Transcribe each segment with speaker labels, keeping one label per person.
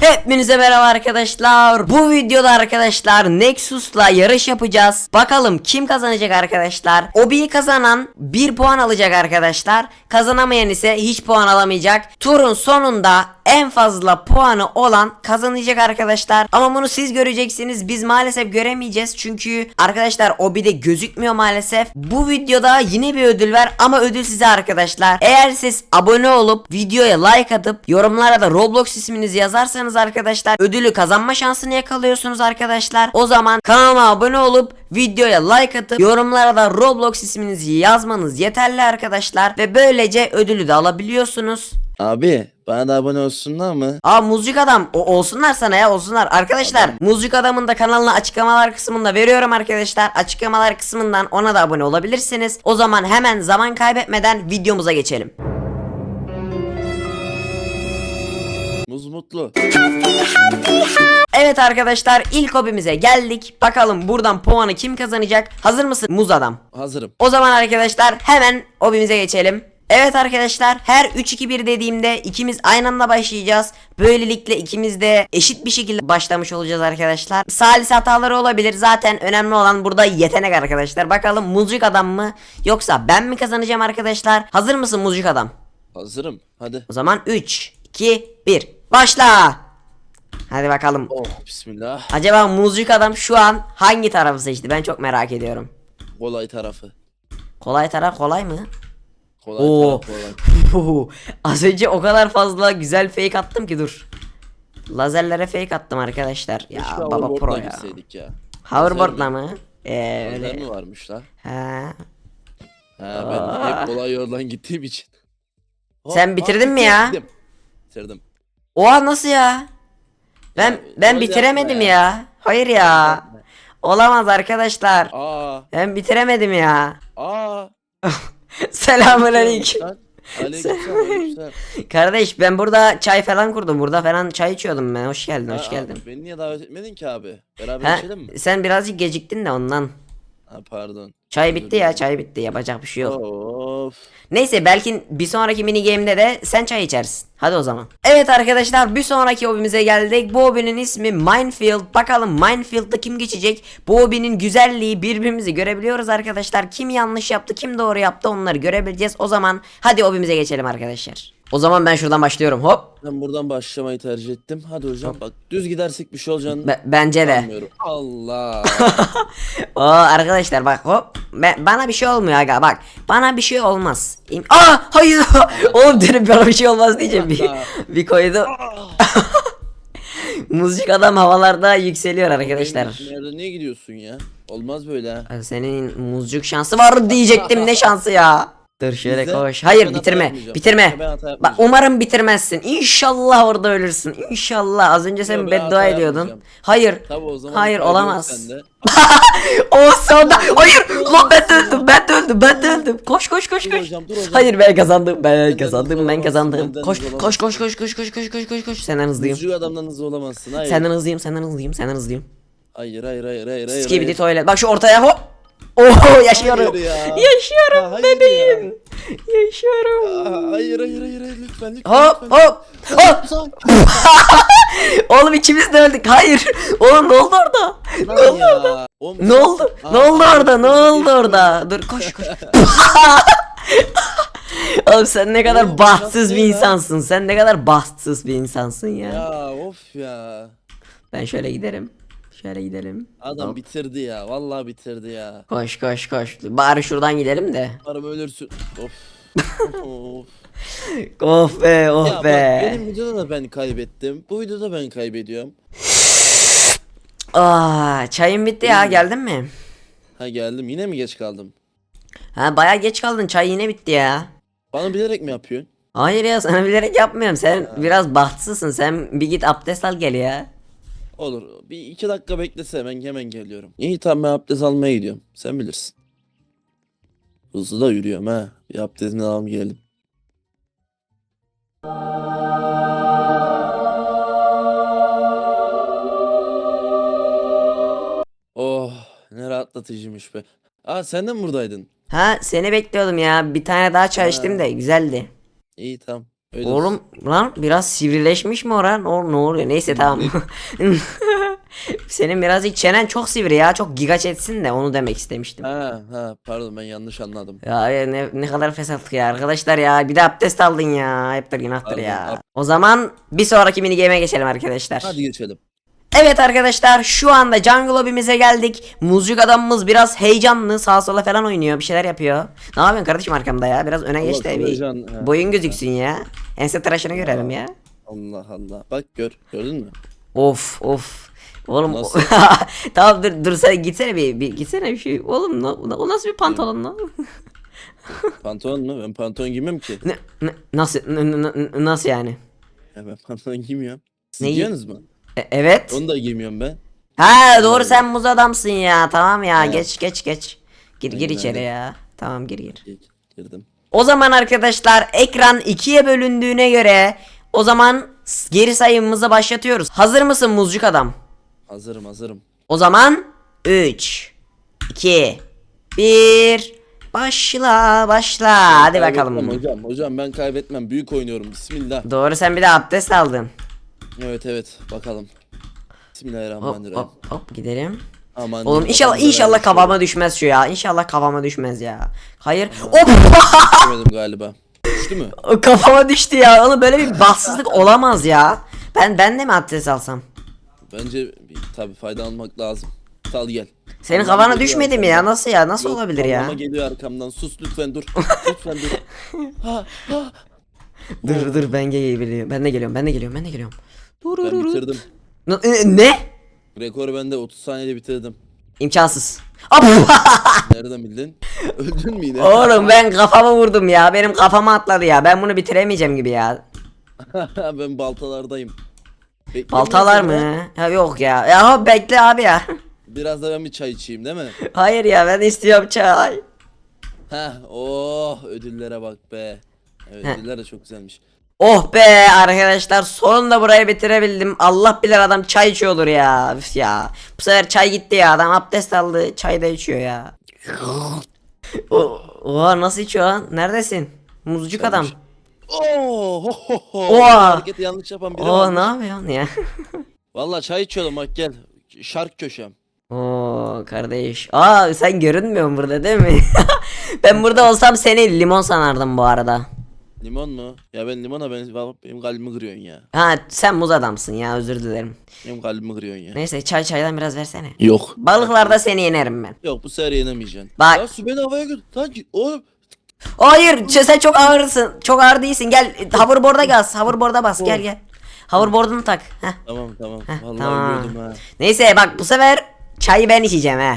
Speaker 1: Hepinize merhaba arkadaşlar. Bu videoda arkadaşlar Nexus'la yarış yapacağız. Bakalım kim kazanacak arkadaşlar. Obi'yi kazanan 1 puan alacak arkadaşlar. Kazanamayan ise hiç puan alamayacak. Turun sonunda en fazla puanı olan kazanacak arkadaşlar. Ama bunu siz göreceksiniz. Biz maalesef göremeyeceğiz. Çünkü arkadaşlar Obi'de gözükmüyor maalesef. Bu videoda yine bir ödül var ama ödül size arkadaşlar. Eğer siz abone olup videoya like atıp yorumlara da Roblox isminizi yazarsanız arkadaşlar ödülü kazanma şansını yakalıyorsunuz arkadaşlar. O zaman kanalıma abone olup videoya like atıp yorumlara da Roblox isminizi yazmanız yeterli arkadaşlar. Ve böylece ödülü de alabiliyorsunuz.
Speaker 2: Abi bana da abone olsunlar mı?
Speaker 1: Aa muzcuk adam o, olsunlar sana ya olsunlar arkadaşlar muzcuk adamın da kanalına açıklamalar kısmında veriyorum arkadaşlar açıklamalar kısmından ona da abone olabilirsiniz o zaman hemen zaman kaybetmeden videomuza geçelim
Speaker 2: mutlu.
Speaker 1: Evet arkadaşlar ilk hobimize geldik bakalım buradan puanı kim kazanacak hazır mısın muz adam
Speaker 2: Hazırım.
Speaker 1: O zaman arkadaşlar hemen hobimize geçelim. Evet arkadaşlar her 3-2-1 dediğimde ikimiz aynı anda başlayacağız. Böylelikle ikimiz de eşit bir şekilde başlamış olacağız arkadaşlar. Salise hataları olabilir. Zaten önemli olan burada yetenek arkadaşlar. Bakalım muzcuk adam mı yoksa ben mi kazanacağım arkadaşlar? Hazır mısın muzcuk adam?
Speaker 2: Hazırım. Hadi.
Speaker 1: O zaman 3, 2, 1 başla. Hadi bakalım.
Speaker 2: Oh bismillah.
Speaker 1: Acaba muzcuk adam şu an hangi tarafı seçti? Ben çok merak ediyorum.
Speaker 2: Kolay tarafı.
Speaker 1: Kolay taraf kolay mı?
Speaker 2: Kolay
Speaker 1: Oo.
Speaker 2: taraf kolay.
Speaker 1: Az önce o kadar fazla güzel fake attım ki dur. Lazerlere fake attım arkadaşlar. Ya
Speaker 2: Keşke
Speaker 1: baba pro ya.
Speaker 2: ya.
Speaker 1: Hoverboard'la mı? Ee,
Speaker 2: Öyle
Speaker 1: öyle.
Speaker 2: mi varmış la?
Speaker 1: Ha.
Speaker 2: Ha ben hep kolay yoldan gittiğim için. Hop,
Speaker 1: Sen
Speaker 2: hop,
Speaker 1: bitirdin mi ya?
Speaker 2: Bitirdim. Bitirdim.
Speaker 1: Oha nasıl ya? Ben
Speaker 2: Ya,
Speaker 1: ben
Speaker 2: öyle
Speaker 1: bitiremedim
Speaker 2: yapma
Speaker 1: ya.
Speaker 2: ya.
Speaker 1: Hayır ya. Olamaz arkadaşlar.
Speaker 2: Aa.
Speaker 1: Ben bitiremedim ya.
Speaker 2: Aa.
Speaker 1: Selamünaleyküm.
Speaker 2: Aleykümselam.
Speaker 1: Kardeş ben burada çay falan kurdum. Burada falan çay içiyordum ben. Hoş geldin, hoş
Speaker 2: Aa,
Speaker 1: geldin.
Speaker 2: Beni niye davet etmedin ki abi? Beraber
Speaker 1: Ha,
Speaker 2: içelim mi?
Speaker 1: sen birazcık geciktin de ondan.
Speaker 2: Ha pardon.
Speaker 1: Çay bitti ya, çay bitti. Yapacak bir şey yok.
Speaker 2: Of.
Speaker 1: Neyse belki bir sonraki mini game'de de sen çay içersin. Hadi o zaman. Evet arkadaşlar bir sonraki hobimize geldik. Bu hobinin ismi Minefield. Bakalım Minefield'da kim geçecek? Bu hobinin güzelliği birbirimizi görebiliyoruz arkadaşlar. Kim yanlış yaptı kim doğru yaptı onları görebileceğiz. O zaman hadi hobimize geçelim arkadaşlar. O zaman ben şuradan başlıyorum hop.
Speaker 2: Ben buradan başlamayı tercih ettim. Hadi hocam bak düz gidersek bir şey olacağını
Speaker 1: Be- bence de.
Speaker 2: sanmıyorum. Allah.
Speaker 1: Oo arkadaşlar bak hop. Ben, bana bir şey olmuyor aga bak. Bana bir şey olmaz. İm- Aa hayır. Oğlum dedim bana bir şey olmaz diyeceğim. Bir, bir koydu. Muzcuk adam havalarda yükseliyor arkadaşlar.
Speaker 2: Nerede niye gidiyorsun ya? Olmaz böyle ha.
Speaker 1: Senin muzcuk şansı var diyecektim ne şansı ya. Dur şöyle
Speaker 2: Bizde-
Speaker 1: koş. Hayır
Speaker 2: Ben hata
Speaker 1: bitirme.
Speaker 2: yapmayacağım.
Speaker 1: Bitirme.
Speaker 2: Ben hata
Speaker 1: Bak
Speaker 2: yapmayacağım.
Speaker 1: umarım bitirmezsin. İnşallah orada ölürsün. İnşallah. Az önce sen
Speaker 2: Yok, ben
Speaker 1: beddua
Speaker 2: hata
Speaker 1: ediyordun.
Speaker 2: yapmayacağım.
Speaker 1: Hayır.
Speaker 2: Tabii o zaman
Speaker 1: Hayır olamaz.
Speaker 2: sende.
Speaker 1: O sonunda. Hayır. Lan ben de öldüm. Ben de öldüm. Ben de öldüm. Koş koş koş
Speaker 2: Dur
Speaker 1: koş.
Speaker 2: hocam, dur hocam.
Speaker 1: Hayır ben kazandım. Ben kazandım. Ben
Speaker 2: olamazsın,
Speaker 1: kazandım.
Speaker 2: benden
Speaker 1: Koş
Speaker 2: hızlı
Speaker 1: koş koş koş koş koş koş koş koş koş. Senden hızlıyım.
Speaker 2: Muzcuk adamdan hızlı olamazsın. Hayır.
Speaker 1: Senden hızlıyım. Senden hızlıyım. Senden hızlıyım.
Speaker 2: Hayır hayır hayır hayır hayır.
Speaker 1: Skibidi
Speaker 2: hayır.
Speaker 1: tuvalet. Bak şu ortaya hop. Oo yaşıyorum.
Speaker 2: Hayır ya.
Speaker 1: Yaşıyorum
Speaker 2: Ha, hayır
Speaker 1: bebeğim. Yaşıyorum.
Speaker 2: Aa, hayır hayır hayır lütfen lütfen.
Speaker 1: Hop
Speaker 2: lütfen.
Speaker 1: hop. Hop. Oğlum ikimiz de öldük. Hayır. Oğlum ne oldu orada? Ne oldu
Speaker 2: ya.
Speaker 1: orada? Ne oldu? Ne oldu orada? Ne oldu orada? Dur koş koş. Oğlum sen ne kadar
Speaker 2: Oğlum,
Speaker 1: bahtsız bir
Speaker 2: ya.
Speaker 1: insansın. Sen ne kadar bahtsız bir insansın ya.
Speaker 2: Ya of ya.
Speaker 1: Ben şöyle giderim. Şöyle gidelim.
Speaker 2: Adam
Speaker 1: Hop.
Speaker 2: bitirdi ya. Vallahi bitirdi ya.
Speaker 1: Koş koş koş. Bari şuradan gidelim de.
Speaker 2: Umarım ölürsün. Of. of.
Speaker 1: Of be of
Speaker 2: Ya bak
Speaker 1: be.
Speaker 2: benim videoda da ben kaybettim. Bu videoda ben kaybediyorum.
Speaker 1: Aa, çayın bitti ya. Geldin mi?
Speaker 2: Ha geldim. Yine mi geç kaldım?
Speaker 1: Ha baya geç kaldın. Çay yine bitti ya.
Speaker 2: Bana bilerek mi yapıyorsun?
Speaker 1: Hayır ya sana bilerek yapmıyorum. Sen biraz bahtsızsın. Sen bir git abdest al gel ya.
Speaker 2: Olur. Bir iki dakika beklese ben hemen geliyorum. İyi tamam ben abdest almaya gidiyorum. Sen bilirsin. Hızlı da yürüyorum ha. Bir abdestini alalım gelelim. Oh ne rahatlatıcıymış be. Aa sen de mi buradaydın?
Speaker 1: Ha seni bekliyordum ya. Bir tane daha çay
Speaker 2: Ha.
Speaker 1: içtim de güzeldi.
Speaker 2: İyi tamam. Öyle
Speaker 1: Oğlum lan biraz sivrileşmiş mi oran? O, ne oluyor? Neyse tamam. Senin birazcık çenen çok sivri ya. Çok gigaç etsin de onu demek istemiştim.
Speaker 2: Ha ha pardon ben yanlış anladım.
Speaker 1: Ya ne, ne kadar fesatlık ya arkadaşlar ya. Bir de abdest aldın ya. Heptir günahtır
Speaker 2: Pardon,
Speaker 1: ya.
Speaker 2: ab-
Speaker 1: O zaman bir sonraki mini game'e geçelim arkadaşlar.
Speaker 2: Hadi geçelim.
Speaker 1: Evet arkadaşlar şu anda jungle lobby'mize geldik. Muzcuk adamımız biraz heyecanlı sağa sola falan oynuyor bir şeyler yapıyor. Ne yapıyorsun kardeşim arkamda ya biraz öne geç de bir
Speaker 2: ha.
Speaker 1: boyun gözüksün ya. Ense tıraşını görelim ya.
Speaker 2: Allah Allah. Bak gör. Gördün mü?
Speaker 1: Of of. Oğlum
Speaker 2: Nasıl?
Speaker 1: tamam dur dur sen gitsene bir, bir gitsene bir şey. Oğlum na- o nasıl bir pantolon lan?
Speaker 2: Pantolon mu? Ben pantolon giymem ki.
Speaker 1: ne, ne- nasıl n- n- n- nasıl yani?
Speaker 2: Ya ben pantolon giymiyorum. Siz
Speaker 1: Neyi?
Speaker 2: giyiyorsunuz mu?
Speaker 1: E- evet.
Speaker 2: Onu da giymiyorum ben.
Speaker 1: Ha doğru sen muz adamsın ya. Tamam ya
Speaker 2: Evet.
Speaker 1: geç geç geç. Gir gir
Speaker 2: Aynen
Speaker 1: içeri ya. Tamam gir gir.
Speaker 2: Gi- Girdim.
Speaker 1: O zaman arkadaşlar ekran ikiye bölündüğüne göre o zaman geri sayımımızı başlatıyoruz. Hazır mısın muzcuk adam?
Speaker 2: Hazırım hazırım.
Speaker 1: O zaman 3 2 1 Başla başla. Hadi
Speaker 2: Kaybetmem
Speaker 1: bakalım.
Speaker 2: Hocam hocam ben kaybetmem. Büyük oynuyorum. Bismillah.
Speaker 1: Doğru sen bir de abdest aldın.
Speaker 2: Evet evet bakalım.
Speaker 1: Hop
Speaker 2: Bismillahirrahmanirrahim.
Speaker 1: hop hop gidelim.
Speaker 2: Aman
Speaker 1: Oğlum inşallah inşallah kafama düşmez şu ya. İnşallah kafama düşmez ya. Hayır. Hop.
Speaker 2: Demedim galiba. Düştü mü?
Speaker 1: kafama düştü ya. Oğlum böyle bir bahtsızlık olamaz ya. Ben ben de mi abdest alsam?
Speaker 2: Bence bir, tabii fayda almak lazım. Sal gel.
Speaker 1: Senin
Speaker 2: Allah'ım
Speaker 1: kafana
Speaker 2: geliyor
Speaker 1: düşmedi mi ya?
Speaker 2: arkamdan.
Speaker 1: Nasıl ya? Nasıl
Speaker 2: Yok,
Speaker 1: olabilir ya?
Speaker 2: Allah'ıma geliyor arkamdan. Sus lütfen dur. lütfen dur. Ha, ha.
Speaker 1: Dur dur ben geliyorum. Ben de geliyorum. Ben de geliyorum. Ben de geliyorum.
Speaker 2: Ben bitirdim.
Speaker 1: N- e, Ne?
Speaker 2: Rekoru ben de 30 saniyede bitirdim.
Speaker 1: İmkansız.
Speaker 2: Nereden bildin? Öldün mü yine?
Speaker 1: Oğlum ben kafama vurdum ya. Benim kafama atladı ya. Ben bunu bitiremeyeceğim gibi ya.
Speaker 2: ben baltalardayım. Bekliyor
Speaker 1: Baltalar
Speaker 2: musun ya?
Speaker 1: mı? Ha yok ya. Ya bekle abi ya.
Speaker 2: Biraz da ben bir çay içeyim değil mi?
Speaker 1: Hayır ya ben istiyorum çay.
Speaker 2: Heh oh ödüllere bak be. Evet,
Speaker 1: Heh.
Speaker 2: ödüller de çok güzelmiş.
Speaker 1: Oh be arkadaşlar sonunda burayı bitirebildim. Allah bilir adam çay içiyordur ya. Üf ya. Bu sefer çay gitti ya. Adam abdest aldı. Çay da içiyor ya. oha nasıl içiyor lan? Neredesin? Muzcuk adam.
Speaker 2: Güzelmiş. Oh, ho, ho, ho.
Speaker 1: Oha.
Speaker 2: Hareketi yanlış yapan biri
Speaker 1: Oo
Speaker 2: varmış.
Speaker 1: ne yapıyorsun ya?
Speaker 2: Valla çay içiyordum bak gel. Şark köşem.
Speaker 1: Oo kardeş. Aa sen görünmüyorsun burada değil mi? ben burada olsam seni limon sanardım bu arada.
Speaker 2: Limon mu? Ya ben limona ben benim kalbimi kırıyorsun ya.
Speaker 1: Ha sen muz adamsın ya özür dilerim.
Speaker 2: Benim kalbimi kırıyorsun ya.
Speaker 1: Neyse çay çaydan biraz versene.
Speaker 2: Yok.
Speaker 1: Balıklarda seni yenerim ben.
Speaker 2: Yok bu sefer yenemeyeceksin.
Speaker 1: Bak.
Speaker 2: Ya su beni havaya götür. Lan oğlum.
Speaker 1: Hayır sen çok ağırsın. Çok ağır değilsin. Gel hoverboard'a gaz. Hoverboard'a bas. Gel gel. Hoverboard'unu tak. Heh.
Speaker 2: Tamam tamam. Vallahi
Speaker 1: tamam.
Speaker 2: ölüyordum ha.
Speaker 1: Neyse bak bu sefer çayı ben içeceğim he.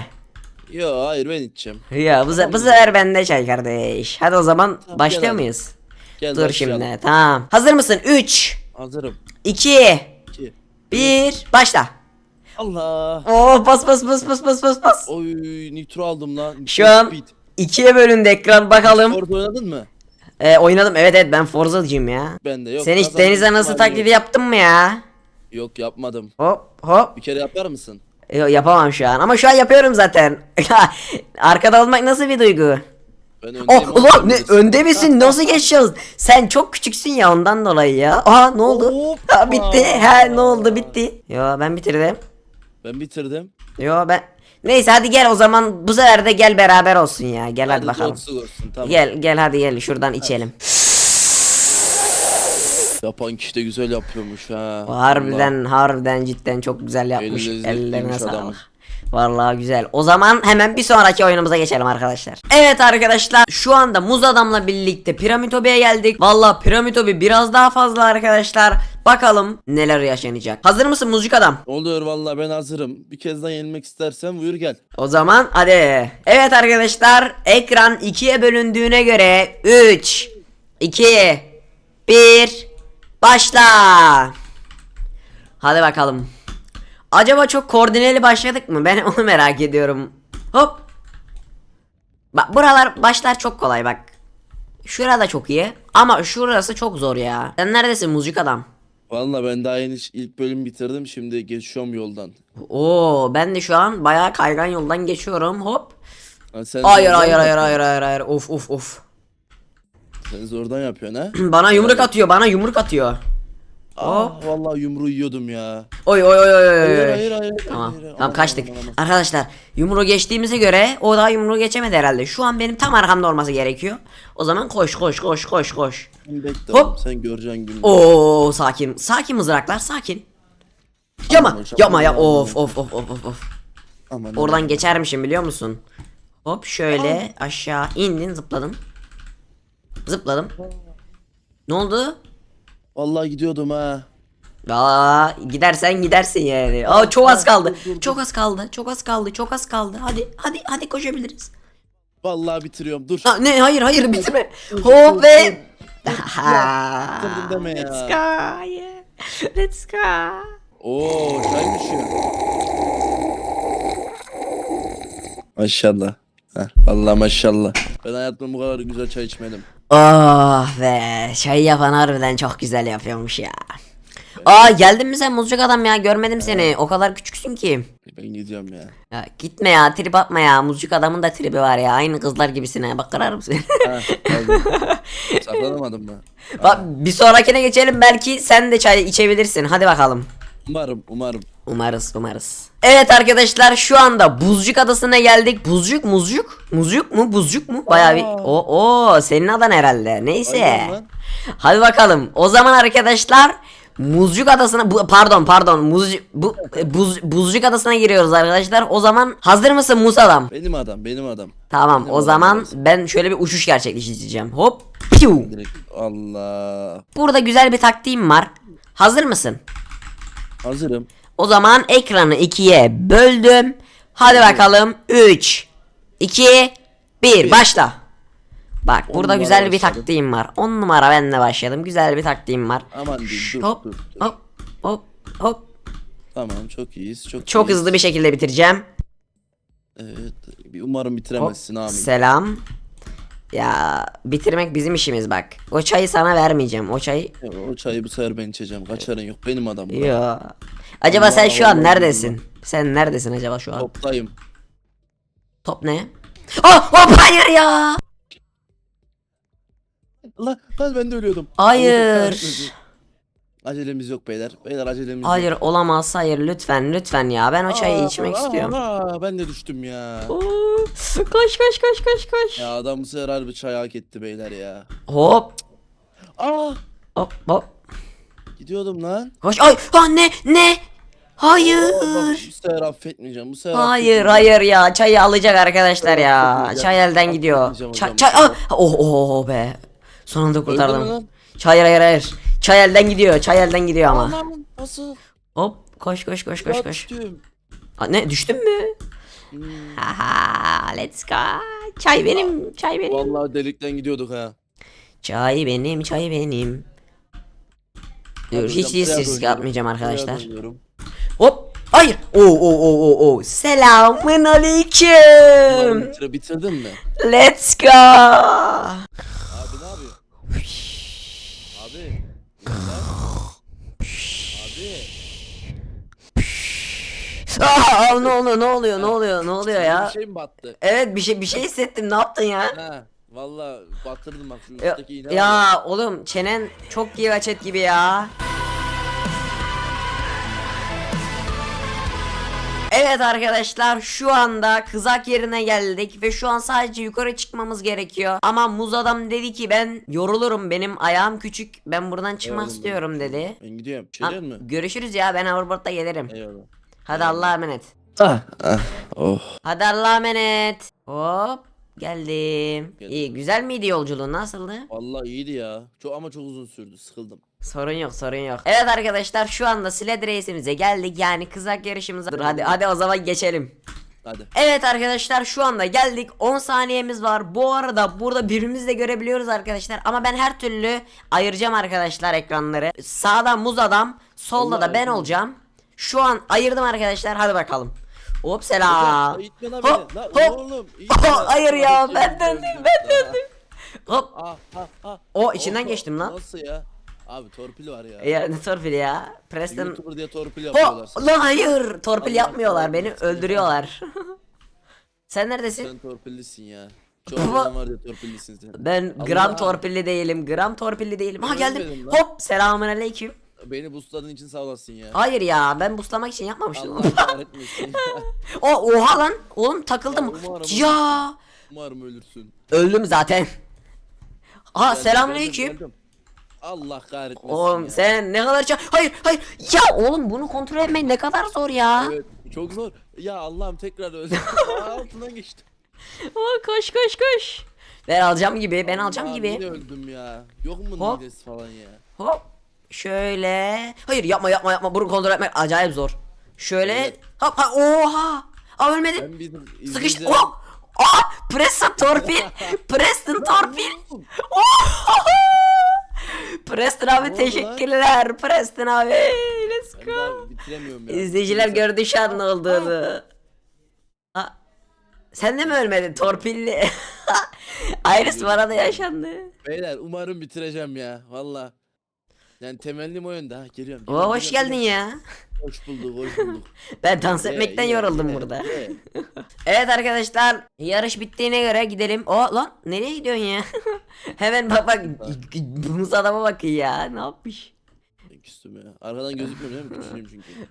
Speaker 2: Yo hayır ben içeceğim.
Speaker 1: Ya bu, se- bu sefer bende çay kardeş. Hadi o zaman
Speaker 2: Tamam,
Speaker 1: başlıyor
Speaker 2: gel
Speaker 1: muyuz?
Speaker 2: Gel
Speaker 1: Dur
Speaker 2: başlayalım.
Speaker 1: şimdi. Tamam. Hazır mısın? 3
Speaker 2: Hazırım.
Speaker 1: 2
Speaker 2: İki.
Speaker 1: 1 Başla.
Speaker 2: Allah.
Speaker 1: Oo bas bas bas bas bas bas bas.
Speaker 2: Oy nitro aldım lan.
Speaker 1: Şu an
Speaker 2: Speed.
Speaker 1: ikiye bölündü ekran bakalım.
Speaker 2: Orada oynadın mı?
Speaker 1: Ee, oynadım evet evet ben Forza'cıyım ya.
Speaker 2: Ben de yok.
Speaker 1: Sen hiç
Speaker 2: kazandım.
Speaker 1: deniz anası
Speaker 2: Var
Speaker 1: taklidi yaptın mı ya?
Speaker 2: Yok yapmadım.
Speaker 1: Hop hop.
Speaker 2: Bir kere yapar mısın?
Speaker 1: Yok yapamam şu an ama şu an yapıyorum zaten. Arkada olmak nasıl bir duygu?
Speaker 2: Ben öndeyim.
Speaker 1: Oh
Speaker 2: oğlum,
Speaker 1: ne önde misin? Nasıl geçiyoruz? Sen çok küçüksün ya ondan dolayı ya. Aa ne oldu?
Speaker 2: Hoppa.
Speaker 1: Ha, bitti. He ne oldu bitti. Yo ben bitirdim.
Speaker 2: Ben bitirdim.
Speaker 1: Yo ben Neyse hadi gel o zaman bu sefer de gel beraber olsun ya. Gel hadi,
Speaker 2: Hadi
Speaker 1: bakalım.
Speaker 2: Görsün tamam.
Speaker 1: Gel gel hadi gel şuradan içelim.
Speaker 2: Yapan kişi de güzel yapıyormuş ha.
Speaker 1: Harbiden harbiden cidden çok güzel yapmış. Ellerine
Speaker 2: adamın.
Speaker 1: sağlık. Vallahi güzel. O zaman hemen bir sonraki oyunumuza geçelim arkadaşlar. Evet arkadaşlar şu anda Muz Adam'la birlikte Piramitobi'ye geldik. Vallahi Piramitobi biraz daha fazla arkadaşlar. Bakalım neler yaşanacak. Hazır mısın Muzcuk Adam?
Speaker 2: Oluyor vallahi ben hazırım. Bir kez daha yenilmek istersen buyur gel.
Speaker 1: O zaman hadi. Evet arkadaşlar ekran ikiye bölündüğüne göre 3 2 1 başla. Hadi bakalım. Acaba çok koordineli başladık mı? Ben onu merak ediyorum. Hop. Bak buralar başlar çok kolay bak. Şurada çok iyi ama şurası çok zor ya. Sen neredesin muzcuk adam?
Speaker 2: Vallahi ben daha yeni ilk bölüm bitirdim. Şimdi geçiyorum yoldan.
Speaker 1: Oo ben de şu an bayağı kaygan yoldan geçiyorum. Hop.
Speaker 2: Ha, sen
Speaker 1: Hayır hayır hayır hayır hayır hayır of of of.
Speaker 2: Sen zordan yapıyorsun ha?
Speaker 1: Bana yumruk atıyor bana yumruk atıyor.
Speaker 2: Ah vallahi yumruğu yiyordum ya.
Speaker 1: Oy oy oy oy oy.
Speaker 2: Hayır hayır hayır.
Speaker 1: Tamam.
Speaker 2: hayır, hayır.
Speaker 1: Tamam
Speaker 2: Aman,
Speaker 1: kaçtık.
Speaker 2: aman, aman.
Speaker 1: Arkadaşlar yumruğu geçtiğimize göre o daha yumruğu geçemedi herhalde. Şu an benim tam arkamda olması gerekiyor. O zaman koş koş koş koş koş.
Speaker 2: Sen Bekle
Speaker 1: Hop.
Speaker 2: oğlum, sen göreceksin gününü.
Speaker 1: Oo sakin. Sakin mızraklar sakin. Yama
Speaker 2: hocam,
Speaker 1: yama ya
Speaker 2: aman,
Speaker 1: of
Speaker 2: aman.
Speaker 1: of of of of of.
Speaker 2: Aman,
Speaker 1: Oradan
Speaker 2: aman.
Speaker 1: geçermişim biliyor musun? Hop şöyle aşağı indin zıpladın. Zıpladım. Ne oldu?
Speaker 2: Vallahi gidiyordum ha.
Speaker 1: Aa, gidersen gidersin yani. Aa, çok az kaldı. Çok az kaldı. Çok az kaldı. Çok az kaldı. Hadi hadi hadi koşabiliriz.
Speaker 2: Vallahi bitiriyorum. Dur.
Speaker 1: Aa, ne hayır hayır bitirme. Hop ve
Speaker 2: deme ya.
Speaker 1: Let's go. Yeah. Let's go.
Speaker 2: Oo ya. Maşallah. Heh, vallahi maşallah. Ben hayatımda bu kadar güzel çay içmedim.
Speaker 1: Oh be çayı yapan harbiden çok güzel yapıyormuş ya. Aa geldin mi sen muzcuk adam ya görmedim seni o kadar küçüksün ki.
Speaker 2: Ben gidiyorum ya.
Speaker 1: Ya gitme ya trip atma ya muzcuk adamın da tribi var ya aynı kızlar gibisin ha bak kırar mısın?
Speaker 2: Ha. Saklanamadım mı?
Speaker 1: bak bir sonrakine geçelim belki sen de çay içebilirsin hadi bakalım.
Speaker 2: Umarım, umarım.
Speaker 1: Umarız umarız. Evet arkadaşlar şu anda Buzcuk Adası'na geldik. Buzcuk muzcuk muzcuk mu buzcuk mu? Bayağı bir o o senin adın herhalde. Neyse.
Speaker 2: Aynen.
Speaker 1: Hadi bakalım. O zaman arkadaşlar Muzcuk Adası'na bu, pardon pardon muz bu buz, Buzcuk Adası'na giriyoruz arkadaşlar. O zaman hazır mısın Muz adam?
Speaker 2: Benim adam, benim adam.
Speaker 1: Tamam
Speaker 2: Benim
Speaker 1: o
Speaker 2: adam
Speaker 1: zaman
Speaker 2: biraz.
Speaker 1: ben şöyle bir uçuş gerçekleştireceğim. Hop. Piu.
Speaker 2: Allah.
Speaker 1: Burada güzel bir taktiğim var. Hazır mısın?
Speaker 2: Hazırım.
Speaker 1: O zaman ekranı ikiye böldüm. Hadi bakalım. 3 2 1 başla. Bak
Speaker 2: On
Speaker 1: burada
Speaker 2: numara
Speaker 1: güzel bir
Speaker 2: başladım.
Speaker 1: taktiğim var. 10 numara ben de başladım. Güzel bir taktiğim var.
Speaker 2: Aman diyeyim dur,
Speaker 1: hop,
Speaker 2: dur, dur.
Speaker 1: hop hop hop.
Speaker 2: Tamam çok iyiyiz. Çok
Speaker 1: Çok
Speaker 2: iyiyiz.
Speaker 1: hızlı bir şekilde bitireceğim.
Speaker 2: Evet. Bir umarım bitiremezsin amin.
Speaker 1: Selam. Ya bitirmek bizim işimiz bak. O çayı sana vermeyeceğim. O çayı
Speaker 2: Ya, O çayı bu sefer ben içeceğim. Kaçarın yok. Benim adam. bu.
Speaker 1: Yo. Acaba
Speaker 2: Allah
Speaker 1: sen şu an
Speaker 2: Allah
Speaker 1: neredesin? Sen neredesin acaba şu an?
Speaker 2: Toptayım.
Speaker 1: Top ne? Oh, hop hayır ya.
Speaker 2: Lan ben de ölüyordum.
Speaker 1: Hayır.
Speaker 2: Allah. Acelemiz yok beyler. Beyler acelemiz
Speaker 1: Hayır
Speaker 2: yok.
Speaker 1: olamaz hayır lütfen lütfen ya ben o çayı
Speaker 2: Aa,
Speaker 1: içmek
Speaker 2: aa,
Speaker 1: istiyorum.
Speaker 2: aa, ben de düştüm ya.
Speaker 1: Oo, koş koş koş koş koş.
Speaker 2: Ya adam bu sefer harbi çay hak etti beyler ya.
Speaker 1: Hop
Speaker 2: Aa
Speaker 1: hop hop.
Speaker 2: gidiyordum lan.
Speaker 1: Koş ay ha ne ne? Hayır.
Speaker 2: Bak, bu sefer affetmeyeceğim. Bu sefer
Speaker 1: Hayır
Speaker 2: affetmeyeceğim.
Speaker 1: hayır ya çayı alacak arkadaşlar ya.
Speaker 2: Affetmeyeceğim.
Speaker 1: Çay elden gidiyor.
Speaker 2: Affetmeyeceğim
Speaker 1: Çay
Speaker 2: hocam.
Speaker 1: çay ah oh oh oh be. Sonunda
Speaker 2: Öldü mü
Speaker 1: kurtardım.
Speaker 2: lan?
Speaker 1: Çay hayır hayır. Çay elden gidiyor. Çay elden gidiyor ama.
Speaker 2: Anam nasıl?
Speaker 1: Hop koş koş koş koş
Speaker 2: Ya
Speaker 1: koş.
Speaker 2: düştüm.
Speaker 1: Aa, ne düştün mü?
Speaker 2: Hmm.
Speaker 1: Haha let's go. Çay benim, çay benim.
Speaker 2: Vallahi delikten gidiyorduk ha.
Speaker 1: Çay benim, çay benim. Dur
Speaker 2: Hadi
Speaker 1: hiç
Speaker 2: hocam,
Speaker 1: risk,
Speaker 2: buraya
Speaker 1: risk
Speaker 2: dönüyorum.
Speaker 1: atmayacağım
Speaker 2: Buraya
Speaker 1: arkadaşlar.
Speaker 2: dönüyorum.
Speaker 1: Hop. Hayır. Oo oo oo oo oo. Selamun
Speaker 2: Umarım
Speaker 1: aleyküm.
Speaker 2: bitirdin mi?
Speaker 1: Let's go.
Speaker 2: Abi ne yapıyor? Yeter. Abi.
Speaker 1: Aa, ne oluyor ne oluyor ne oluyor ne oluyor
Speaker 2: Bir
Speaker 1: ya?
Speaker 2: şey mi battı?
Speaker 1: Evet bir şey bir şey hissettim. Ne yaptın ya?
Speaker 2: Ha. Valla batırdım bak şu
Speaker 1: Ya,
Speaker 2: üstteki iğne var
Speaker 1: ya oğlum çenen çok gigaçet gibi ya. Evet arkadaşlar şu anda kızak yerine geldik ve şu an sadece yukarı çıkmamız gerekiyor. Ama muz adam dedi ki ben yorulurum benim ayağım küçük ben buradan çıkmak
Speaker 2: Eyvallah.
Speaker 1: istiyorum dedi.
Speaker 2: Ben gidiyorum. Bir
Speaker 1: Ha,
Speaker 2: şey diyor mi?
Speaker 1: görüşürüz ya ben hoverboard'da gelirim.
Speaker 2: Eyvallah.
Speaker 1: Hadi Allah'a emanet.
Speaker 2: Ah, ah. Oh.
Speaker 1: Hadi Allah'a emanet. Hop geldim.
Speaker 2: Geldim.
Speaker 1: İyi güzel miydi yolculuğun nasıldı?
Speaker 2: Vallahi iyiydi ya. Çok ama çok uzun sürdü. Sıkıldım.
Speaker 1: Sorun yok sorun yok. Evet arkadaşlar şu anda Sled Race'imize geldik yani kızak yarışımıza. Dur hadi hadi o zaman geçelim.
Speaker 2: Hadi.
Speaker 1: Evet arkadaşlar şu anda geldik 10 saniyemiz var. Bu arada burada birbirimizi de görebiliyoruz arkadaşlar. Ama ben her türlü ayıracağım arkadaşlar ekranları. Sağda muz adam, solda
Speaker 2: Allah
Speaker 1: da ben
Speaker 2: Allah.
Speaker 1: olacağım. Şu an ayırdım arkadaşlar hadi bakalım. Hop selam. Hop, hop.
Speaker 2: oğlum.
Speaker 1: Hayır ya ben döndüm ben döndüm. Hop.
Speaker 2: Ah, ah, ah.
Speaker 1: O içinden geçtim lan.
Speaker 2: Nasıl ya? Abi torpil var ya.
Speaker 1: Ya ne torpili ya. Preston
Speaker 2: YouTuber diye torpil yapıyorlar.
Speaker 1: Ho, lan hayır. Torpil
Speaker 2: Allah
Speaker 1: yapmıyorlar
Speaker 2: Allah,
Speaker 1: beni
Speaker 2: ya.
Speaker 1: öldürüyorlar. Sen neredesin?
Speaker 2: Sen torpillisin ya. Şu an var ya torpillisin sen.
Speaker 1: Ben
Speaker 2: Allah.
Speaker 1: gram torpilli değilim. Gram torpilli değilim. Ha geldim. Hop selamünaleyküm.
Speaker 2: Beni boostladığın için sağ olasın ya.
Speaker 1: Hayır ya ben buslamak için yapmamıştım.
Speaker 2: Allah
Speaker 1: o oha lan. Oğlum takıldım.
Speaker 2: Ya, umarım-
Speaker 1: Ya.
Speaker 2: Umarım ölürsün.
Speaker 1: Öldüm zaten.
Speaker 2: Geldim,
Speaker 1: selamünaleyküm.
Speaker 2: Allah kahretmesin
Speaker 1: Oğlum
Speaker 2: ya.
Speaker 1: sen ne kadar ça- Hayır hayır. Ya oğlum bunu kontrol etmek ne kadar zor ya.
Speaker 2: Evet çok zor. Ya Allah'ım tekrar öldüm. Aa, Altından geçtim.
Speaker 1: Aa, koş koş koş. Ben alacağım gibi ben alacağım
Speaker 2: Allah'ım,
Speaker 1: gibi.
Speaker 2: Yine öldüm ya. Yok mu
Speaker 1: Hop.
Speaker 2: midesi falan ya?
Speaker 1: Hop. Şöyle. Hayır yapma yapma yapma. Bunu kontrol etmek acayip zor. Şöyle.
Speaker 2: Evet.
Speaker 1: Hop ha oha. Aa ölmedi.
Speaker 2: Ben bizim
Speaker 1: Sıkıştı.
Speaker 2: izleyiciler-
Speaker 1: Oh. Aa Preston torpil. Preston torpil. Oh. Preston abi teşekkürler. Preston abi. Let's
Speaker 2: Ben
Speaker 1: go.
Speaker 2: daha bitiremiyorum ya.
Speaker 1: İzleyiciler
Speaker 2: Neyse.
Speaker 1: gördü şu an ne olduğunu. Aa, sen de mi ölmedin torpilli? Aynısı bana da yaşandı.
Speaker 2: Beyler umarım bitireceğim ya. Valla. Yani temennim o yönde. Ha, geliyorum.
Speaker 1: Oo,
Speaker 2: geliyorum,
Speaker 1: hoş
Speaker 2: geliyorum,
Speaker 1: geldin ya.
Speaker 2: Hoş bulduk, hoş bulduk.
Speaker 1: Ben dans etmekten
Speaker 2: ye,
Speaker 1: yoruldum
Speaker 2: ye,
Speaker 1: burada.
Speaker 2: ye.
Speaker 1: Evet arkadaşlar yarış bittiğine göre gidelim. O lan nereye gidiyorsun ya? Hemen bak bak muz adama bakın ya ne yapmış?
Speaker 2: Ya. Arkadan gözükmüyor değil mi? Küçülüyüm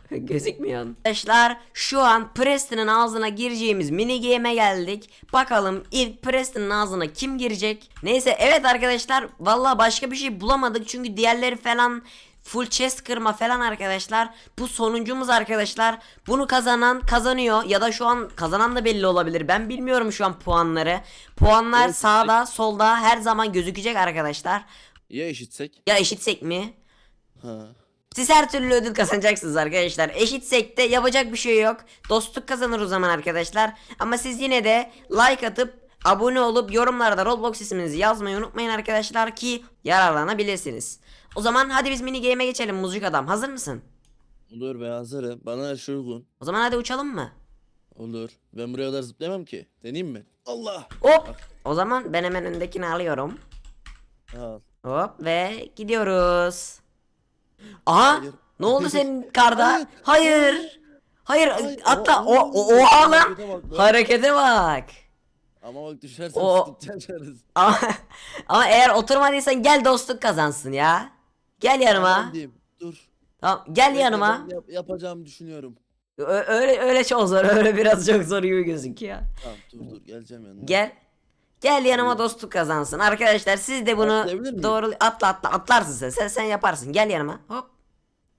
Speaker 2: çünkü.
Speaker 1: Gözükmüyor. Arkadaşlar şu an Preston'ın ağzına gireceğimiz mini game'e geldik. Bakalım ilk Preston'ın ağzına kim girecek? Neyse evet arkadaşlar vallahi başka bir şey bulamadık çünkü diğerleri falan full chest kırma falan arkadaşlar. Bu sonuncumuz arkadaşlar. Bunu kazanan kazanıyor ya da şu an kazanan da belli olabilir. Ben bilmiyorum şu an puanları. Puanlar
Speaker 2: Evet.
Speaker 1: sağda solda her zaman gözükecek arkadaşlar.
Speaker 2: Ya eşitsek?
Speaker 1: Ya eşitsek mi?
Speaker 2: Ha.
Speaker 1: Siz her türlü ödül kazanacaksınız arkadaşlar. Eşitsek de yapacak bir şey yok. Dostluk kazanır o zaman arkadaşlar. Ama siz yine de like atıp abone olup yorumlarda Roblox isminizi yazmayı unutmayın arkadaşlar ki yararlanabilirsiniz. O zaman hadi biz mini game'e geçelim muzcuk adam. Hazır mısın?
Speaker 2: Olur be hazırım. Bana her şey uygun.
Speaker 1: O zaman hadi uçalım mı?
Speaker 2: Olur. Ben buraya kadar zıplayamam ki. Deneyeyim mi? Allah.
Speaker 1: Hop. O zaman ben hemen öndekini alıyorum.
Speaker 2: Al.
Speaker 1: Hop ve gidiyoruz. Aha
Speaker 2: Hayır.
Speaker 1: ne oldu senin karda?
Speaker 2: Hayır.
Speaker 1: Hayır. Atla o
Speaker 2: O-
Speaker 1: o oha lan.
Speaker 2: Harekete bak lan.
Speaker 1: Harekete bak.
Speaker 2: Ama bak düşersen
Speaker 1: O-
Speaker 2: sıkıntı yaşarız.
Speaker 1: Ama, ama eğer oturmadıysan gel dostluk kazansın ya. Gel yanıma.
Speaker 2: Diyeyim. Dur.
Speaker 1: Tamam gel
Speaker 2: Bekle,
Speaker 1: yanıma.
Speaker 2: ben yap- yapacağımı düşünüyorum.
Speaker 1: Ö- öyle öyle çok zor. Öyle biraz çok zor gibi gözüküyor.
Speaker 2: Tamam dur dur geleceğim yanına.
Speaker 1: Gel. Gel yanıma dostluk kazansın. Arkadaşlar siz de bunu
Speaker 2: Atlayabilir miyim?
Speaker 1: doğru atla atla atlarsın sen. Sen sen yaparsın. Gel yanıma. Hop.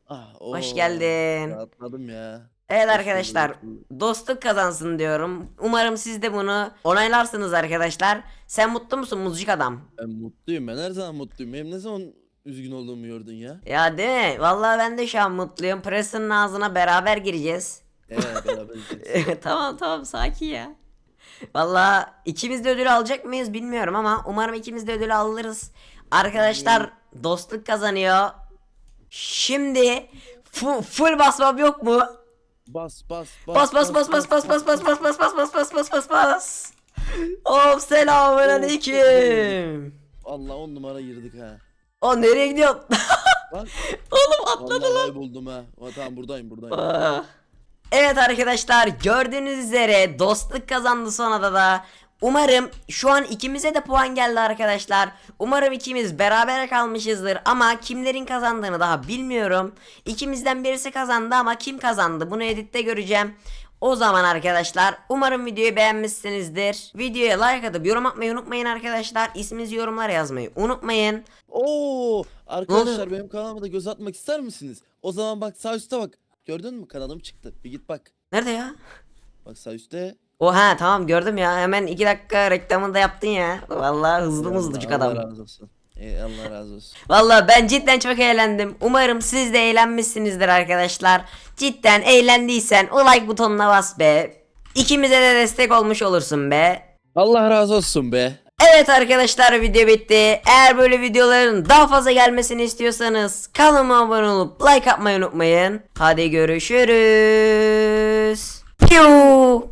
Speaker 2: Ah,
Speaker 1: Hoş
Speaker 2: oo,
Speaker 1: geldin.
Speaker 2: Rahatladım ya.
Speaker 1: Evet arkadaşlar dostluk kazansın diyorum. Umarım siz de bunu onaylarsınız arkadaşlar. Sen mutlu musun muzcuk adam?
Speaker 2: Ben mutluyum ben her zaman mutluyum. Benim ne zaman üzgün olduğumu gördün ya.
Speaker 1: Ya değil mi? Vallahi ben de şu an mutluyum. Preston'ın ağzına beraber gireceğiz.
Speaker 2: Evet beraber gideceğiz.
Speaker 1: tamam tamam sakin ya. Vallahi ikimiz de ödül alacak mıyız bilmiyorum ama umarım ikimiz de ödül alırız. Arkadaşlar dostluk kazanıyor. Şimdi fu- full basmam yok mu?
Speaker 2: Bas bas
Speaker 1: Bas bas bas bas bas bas bas bas bas bas bas bas bas bas bas. Of selamünaleyküm.
Speaker 2: Allah on numara girdik ha.
Speaker 1: O nereye gidiyorsun?
Speaker 2: Bak
Speaker 1: Oğlum atladı
Speaker 2: vallahi
Speaker 1: lan.
Speaker 2: kayboldum ha. Tamam buradayım buradayım.
Speaker 1: Ah. Evet arkadaşlar gördüğünüz üzere dostluk kazandı sonra da Umarım şu an ikimize de puan geldi arkadaşlar. Umarım ikimiz beraber kalmışızdır ama kimlerin kazandığını daha bilmiyorum. İkimizden birisi kazandı ama kim kazandı bunu editte göreceğim. O zaman arkadaşlar umarım videoyu beğenmişsinizdir. Videoya like atıp yorum atmayı unutmayın arkadaşlar. İsminizi yorumlara yazmayı unutmayın.
Speaker 2: Oo arkadaşlar benim kanalıma da göz atmak ister misiniz? O zaman bak sağ üstte bak. Gördün mü kanalım çıktı. Bir git bak.
Speaker 1: Nerede ya?
Speaker 2: Bak sağ üstte.
Speaker 1: Oha tamam gördüm ya hemen 2 dakika reklamını da yaptın ya. Vallahi hızlı hızlıcık
Speaker 2: Allah
Speaker 1: adam.
Speaker 2: razı olsun. Ey, Allah razı olsun.
Speaker 1: Vallahi ben cidden çok eğlendim. Umarım siz de eğlenmişsinizdir arkadaşlar. Cidden eğlendiysen o like butonuna bas be. İkimize de destek olmuş olursun be.
Speaker 2: Allah razı olsun be.
Speaker 1: Evet arkadaşlar video bitti. Eğer böyle videoların daha fazla gelmesini istiyorsanız kanalıma abone olup like atmayı unutmayın. Hadi görüşürüz. Piu.